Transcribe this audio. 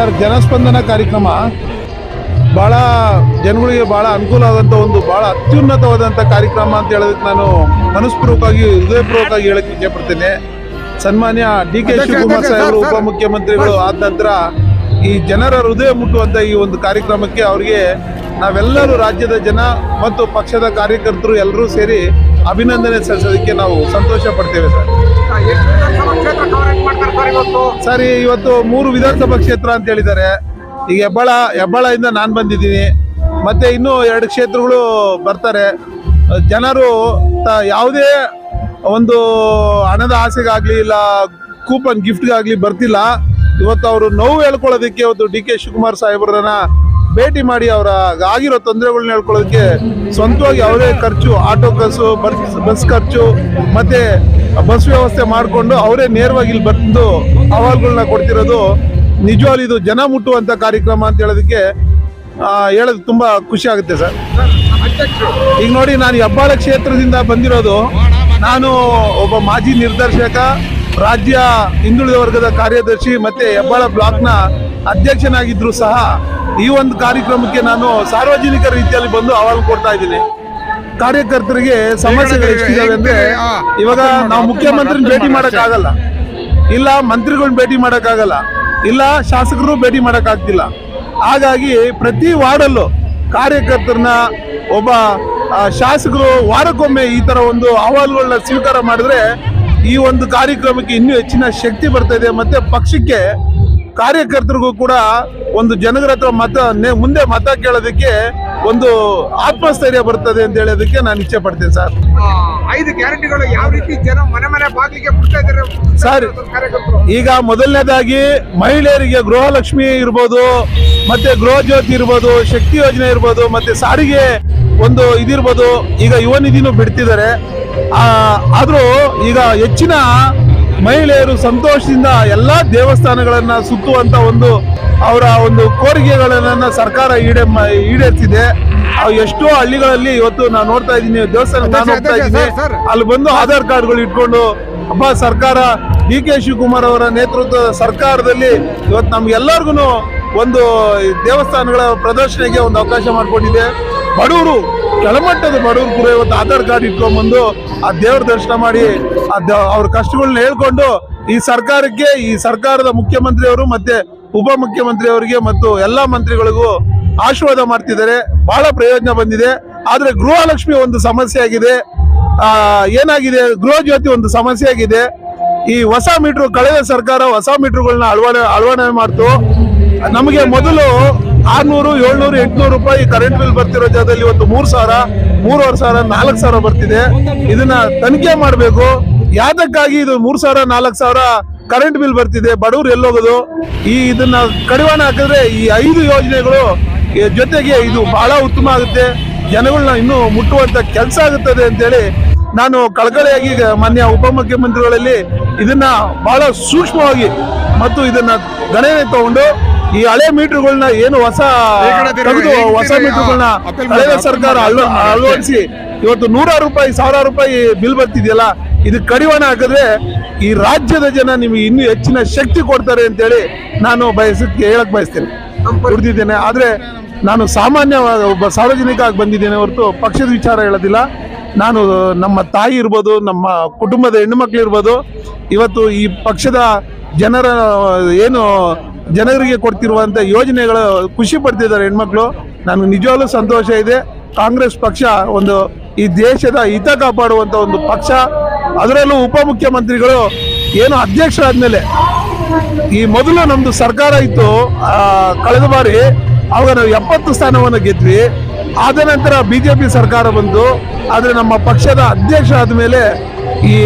Sir ಜನಸ್ಪಂದನ ಕಾರ್ಯಕ್ರಮ ಭಾಳ ಜನಗಳಿಗೆ ಭಾಳ ಅನುಕೂಲ ಆದಂಥ ಒಂದು ಭಾಳ ಅತ್ಯುನ್ನತವಾದಂಥ ಕಾರ್ಯಕ್ರಮ ಅಂತ ಹೇಳೋದಕ್ಕೆ ನಾನು ಮನಸ್ಪೂರ್ವಕವಾಗಿ ಹೃದಯಪೂರ್ವಕವಾಗಿ ಹೇಳಕ್ಕೆ ಇಚ್ಛೆಪಡ್ತೇನೆ ಸನ್ಮಾನ್ಯ ಡಿ ಕೆ ಶಿವಕುಮಾರ್ ಸಾಹೇಬರು ಉಪಮುಖ್ಯಮಂತ್ರಿಗಳು ಆದ ನಂತರ ಈ ಜನರ ಹೃದಯ ಮುಟ್ಟುವಂಥ ಈ ಒಂದು ಕಾರ್ಯಕ್ರಮಕ್ಕೆ ಅವರಿಗೆ ನಾವೆಲ್ಲರೂ ರಾಜ್ಯದ ಜನ ಮತ್ತು ಪಕ್ಷದ ಕಾರ್ಯಕರ್ತರು ಎಲ್ಲರೂ ಸೇರಿ ಅಭಿನಂದನೆ ಸಲ್ಲಿಸೋದಕ್ಕೆ ನಾವು ಸಂತೋಷ ಪಡ್ತೇವೆ ಸರ್. ಸರ್ ಇವತ್ತು? ಸರಿ ಇವತ್ತು ಮೂರು ವಿಧಾನಸಭಾ ಕ್ಷೇತ್ರ ಅಂತ ಹೇಳಿದ್ದಾರೆ. ಈಗ ಹೆಬ್ಬಾಳ ಹೆಬ್ಬಾಳದಿಂದ ನಾನು ಬಂದಿದ್ದೀನಿ. ಮತ್ತೆ ಇನ್ನೂ ಎರಡು ಕ್ಷೇತ್ರಗಳು ಬರ್ತಾರೆ. ಜನರು ತ- ಯಾವುದೇ ಒಂದು ಹಣದ ಆಸೆಗಾಗಲಿ ಇಲ್ಲ ಕೂಪನ್ ಗಿಫ್ಟ್ಗಾಗಲಿ ಬರ್ತಿಲ್ಲ. ಇವತ್ತು ಅವರು ನೋವು ಹೇಳ್ಕೊಳ್ಳೋದಕ್ಕೆ ಇವತ್ತು ಡಿ ಕೆ ಶಿವಕುಮಾರ್ ಸಾಹೇಬ್ರನ್ನ ಭೇಟಿ ಮಾಡಿ ಅವರ ಆಗಿರೋ ತೊಂದರೆಗಳನ್ನ ಹೇಳ್ಕೊಳ್ಳೋದಕ್ಕೆ ಸ್ವಂತವಾಗಿ ಅವರೇ ಖರ್ಚು, ಆಟೋ ಖರ್ಚು ಬಸ್ ಬಸ್ ಖರ್ಚು, ಮತ್ತೆ ಬಸ್ ವ್ಯವಸ್ಥೆ ಮಾಡಿಕೊಂಡು ಅವರೇ ನೇರವಾಗಿ ಇಲ್ಲಿ ಬಂದು ಅಹವಾಲುಗಳನ್ನ ಕೊಡ್ತಿರೋದು ನಿಜವಾಗ್ಲೂ ಇದು ಜನ ಮುಟ್ಟುವಂಥ ಕಾರ್ಯಕ್ರಮ ಅಂತ ಹೇಳೋದಕ್ಕೆ ಹೇಳೋದು ತುಂಬಾ ಖುಷಿ ಆಗುತ್ತೆ ಸರ್. ಈಗ ನೋಡಿ ನಾನು ಹೆಬ್ಬಾಳ ಕ್ಷೇತ್ರದಿಂದ ಬಂದಿರೋದು, ನಾನು ಒಬ್ಬ ಮಾಜಿ ನಿರ್ದೇಶಕ, ರಾಜ್ಯ ಹಿಂದುಳಿದ ವರ್ಗದ ಕಾರ್ಯದರ್ಶಿ ಮತ್ತೆ ಹೆಬ್ಬಾಳ ಬ್ಲಾಕ್ನ ಅಧ್ಯಕ್ಷನಾಗಿದ್ರು ಸಹ ಈ ಒಂದು ಕಾರ್ಯಕ್ರಮಕ್ಕೆ ನಾನು ಸಾರ್ವಜನಿಕ ರೀತಿಯಲ್ಲಿ ಬಂದು ಅಹವಾಲು ಕೊಡ್ತಾ ಇದ್ದೀನಿ. ಕಾರ್ಯಕರ್ತರಿಗೆ ಸಮಸ್ಯೆಗಳು ಎಷ್ಟಿದಾವೆ ಅಂದ್ರೆ ಇವಾಗ ನಾವು ಮುಖ್ಯಮಂತ್ರಿನ ಭೇಟಿ ಮಾಡೋಕ್ಕಾಗಲ್ಲ. ಇಲ್ಲ ಮಂತ್ರಿಗಳನ್ನ ಭೇಟಿ ಮಾಡೋಕ್ಕಾಗಲ್ಲ. ಇಲ್ಲ ಶಾಸಕರು ಭೇಟಿ ಮಾಡೋಕ್ಕಾಗ್ತಿಲ್ಲ. ಹಾಗಾಗಿ ಪ್ರತಿ ವಾರ್ಡಲ್ಲೂ ಕಾರ್ಯಕರ್ತರನ್ನ ಒಬ್ಬ ಶಾಸಕರು ವಾರಕ್ಕೊಮ್ಮೆ ಈ ತರ ಒಂದು ಅಹವಾಲುಗಳನ್ನ ಸ್ವೀಕಾರ ಮಾಡಿದ್ರೆ ಈ ಒಂದು ಕಾರ್ಯಕ್ರಮಕ್ಕೆ ಇನ್ನೂ ಹೆಚ್ಚಿನ ಶಕ್ತಿ ಬರ್ತಾ ಇದೆ. ಮತ್ತೆ ಪಕ್ಷಕ್ಕೆ ಕಾರ್ಯಕರ್ತರಿಗೂ ಕೂಡ ಒಂದು ಜನಗಳ ಹತ್ರ ಮತ ಮುಂದೆ ಮತ ಕೇಳೋದಕ್ಕೆ ಒಂದು ಆತ್ಮಸ್ಥೈರ್ಯ ಬರ್ತದೆ ಅಂತ ಹೇಳೋದಕ್ಕೆ ನಾನು ಇಚ್ಛೆ ಪಡ್ತೇನೆ ಸರ್. ಐದು ಗ್ಯಾರಂಟಿಗಳು ಯಾವ ರೀತಿ ಜನ ಮನೆ ಮನೆ ಬಾಗಿಲಿಗೆ ಸರ್. ಈಗ ಮೊದಲನೇದಾಗಿ ಮಹಿಳೆಯರಿಗೆ ಗೃಹಲಕ್ಷ್ಮಿ ಇರ್ಬೋದು ಮತ್ತೆ ಗೃಹ ಜ್ಯೋತಿ ಇರ್ಬೋದು ಶಕ್ತಿ ಯೋಜನೆ ಇರ್ಬೋದು ಮತ್ತೆ ಸಾರಿಗೆ ಒಂದು ಇದಿರ್ಬೋದು. ಈಗ ಯುವ ನಿಧಿನೂ ಬಿಡ್ತಿದ್ದಾರೆ. ಆದ್ರೂ ಈಗ ಹೆಚ್ಚಿನ ಮಹಿಳೆಯರು ಸಂತೋಷದಿಂದ ಎಲ್ಲಾ ದೇವಸ್ಥಾನಗಳನ್ನು ಸುತ್ತುವಂತ ಒಂದು ಅವರ ಒಂದು ಕೋರಿಕೆಗಳನ್ನು ಸರ್ಕಾರ ಈಡೇ ಈಡೇರ್ತಿದೆ ಎಷ್ಟೋ ಹಳ್ಳಿಗಳಲ್ಲಿ ಇವತ್ತು ನಾನು ನೋಡ್ತಾ ಇದ್ದೀನಿ ದೇವಸ್ಥಾನ ಹೋಗ್ತಾ ಇದ್ದೀನಿ. ಅಲ್ಲಿ ಬಂದು ಆಧಾರ್ ಕಾರ್ಡ್ಗಳು ಇಟ್ಕೊಂಡು ಅಪ್ಪ ಸರ್ಕಾರ ಡಿ ಕೆ ಶಿವಕುಮಾರ್ ಅವರ ನೇತೃತ್ವದ ಸರ್ಕಾರದಲ್ಲಿ ಇವತ್ತು ನಮ್ಗೆಲ್ಲರಿಗೂ ಒಂದು ದೇವಸ್ಥಾನಗಳ ಪ್ರದರ್ಶನಕ್ಕೆ ಒಂದು ಅವಕಾಶ ಮಾಡಿಕೊಂಡಿದೆ. ಬಡವರು ಕೆಳಮಟ್ಟದ ಬಡವರು ಕೂಡ ಇವತ್ತು ಆಧಾರ್ ಕಾರ್ಡ್ ಇಟ್ಕೊಂಡ್ಬಂದು ಆ ದೇವರ ದರ್ಶನ ಮಾಡಿ ಅವ್ರ ಕಷ್ಟಗಳನ್ನ ಹೇಳ್ಕೊಂಡು ಈ ಸರ್ಕಾರಕ್ಕೆ, ಈ ಸರ್ಕಾರದ ಮುಖ್ಯಮಂತ್ರಿಯವರು ಮತ್ತೆ ಉಪಮುಖ್ಯಮಂತ್ರಿ ಅವರಿಗೆ ಮತ್ತು ಎಲ್ಲಾ ಮಂತ್ರಿಗಳಿಗೂ ಆಶೀರ್ವಾದ ಮಾಡ್ತಿದ್ದಾರೆ. ಬಹಳ ಪ್ರಯೋಜನ ಬಂದಿದೆ. ಆದರೆ ಗೃಹಲಕ್ಷ್ಮಿ ಒಂದು ಸಮಸ್ಯೆ ಆಗಿದೆ. ಏನಾಗಿದೆ? ಗೃಹ ಜ್ಯೋತಿ ಒಂದು ಸಮಸ್ಯೆ ಆಗಿದೆ. ಈ ಹೊಸ ಮೀಟರ್, ಕಳೆದ ಸರ್ಕಾರ ಹೊಸ ಮೀಟರ್ಗಳನ್ನ ಅಳವಣೆ ಅಳವಡನೆ ಮಾಡ್ತು. ನಮಗೆ ಮೊದಲು ಆರ್ನೂರು, ಏಳ್ನೂರು, ಎಂಟ್ನೂರು ರೂಪಾಯಿ ಕರೆಂಟ್ ಬಿಲ್ ಬರ್ತಿರೋ ಜಾಗದಲ್ಲಿ ಇವತ್ತು ಮೂರ್ ಸಾವಿರ, ಮೂರುವರೆ ಸಾವಿರ, ನಾಲ್ಕು ಸಾವಿರ ಬರ್ತಿದೆ. ಇದನ್ನ ತನಿಖೆ ಮಾಡಬೇಕು. ಯಾತಕ್ಕಾಗಿ ಇದು ಮೂರ್ ಸಾವಿರ, ನಾಲ್ಕು ಸಾವಿರ ಕರೆಂಟ್ ಬಿಲ್ ಬರ್ತಿದೆ? ಬಡವರು ಎಲ್ಲೋಗೋದು? ಈ ಇದನ್ನ ಕಡಿವಾಣ ಹಾಕಿದ್ರೆ ಈ ಐದು ಯೋಜನೆಗಳು ಜೊತೆಗೆ ಇದು ಬಹಳ ಉತ್ತಮ ಆಗುತ್ತೆ. ಜನಗಳನ್ನ ಇನ್ನೂ ಮುಟ್ಟುವಂತ ಕೆಲಸ ಆಗುತ್ತದೆ ಅಂತೇಳಿ ನಾನು ಕಳಕಳಿಯಾಗಿ ಮಾನ್ಯ ಉಪಮುಖ್ಯಮಂತ್ರಿಗಳಲ್ಲಿ ಇದನ್ನ ಬಹಳ ಸೂಕ್ಷ್ಮವಾಗಿ ಮತ್ತು ಇದನ್ನ ಗಣನೆ ತಗೊಂಡು ಈ ಹಳೆ ಮೀಟರ್ಗಳನ್ನ ಏನು ಹೊಸ ತೆಗೆದು ಹೊಸ ಮೀಟರ್ಗಳನ್ನ ಅಪೀಲ್ ಸರ್ಕಾರ ಅಳ- ಅಳವಡಿಸಿ. ಇವತ್ತು ನೂರಾರು ರೂಪಾಯಿ ಸಾವಿರಾರು ರೂಪಾಯಿ ಬಿಲ್ ಬರ್ತಿದೆಯಲ್ಲ ಇದು ಕಡಿವಾಣ ಹಾಕಿದ್ರೆ ಈ ರಾಜ್ಯದ ಜನ ನಿಮಗೆ ಇನ್ನೂ ಹೆಚ್ಚಿನ ಶಕ್ತಿ ಕೊಡ್ತಾರೆ ಅಂತೇಳಿ ನಾನು ಬಯಸಕ್ಕೆ ಹೇಳಕ್ ಬಯಸ್ತೇನೆ. ದುಡ್ದಿದ್ದೇನೆ ಆದ್ರೆ ನಾನು ಸಾಮಾನ್ಯ ಒಬ್ಬ ಸಾರ್ವಜನಿಕ ಆಗಿ ಬಂದಿದ್ದೇನೆ ಹೊರತು ಪಕ್ಷದ ವಿಚಾರ ಹೇಳೋದಿಲ್ಲ. ನಾನು ನಮ್ಮ ತಾಯಿ ಇರ್ಬೋದು ನಮ್ಮ ಕುಟುಂಬದ ಹೆಣ್ಣು ಇರ್ಬೋದು ಇವತ್ತು ಈ ಪಕ್ಷದ ಜನರ ಏನು ಜನರಿಗೆ ಕೊಡ್ತಿರುವಂತ ಯೋಜನೆಗಳು ಖುಷಿ ಪಡ್ತಿದ್ದಾರೆ ಹೆಣ್ಮಕ್ಳು. ನನಗೆ ನಿಜವಾಗ್ಲೂ ಸಂತೋಷ ಇದೆ. ಕಾಂಗ್ರೆಸ್ ಪಕ್ಷ ಒಂದು ಈ ದೇಶದ ಹಿತ ಕಾಪಾಡುವಂತ ಒಂದು ಪಕ್ಷ. ಅದರಲ್ಲೂ ಉಪಮುಖ್ಯಮಂತ್ರಿಗಳು ಏನು ಅಧ್ಯಕ್ಷರಾದ್ಮೇಲೆ ಈ ಮೊದಲು ನಮ್ದು ಸರ್ಕಾರ ಇತ್ತು ಕಳೆದ ಬಾರಿ ಅವಾಗ ನಾವು ಎಪ್ಪತ್ತು ಸ್ಥಾನವನ್ನು ಗೆದ್ವಿ. ಆದ ನಂತರ ಬಿಜೆಪಿ ಸರ್ಕಾರ ಬಂತು ಆದರೆ ನಮ್ಮ ಪಕ್ಷದ ಅಧ್ಯಕ್ಷ ಆದಮೇಲೆ ಈ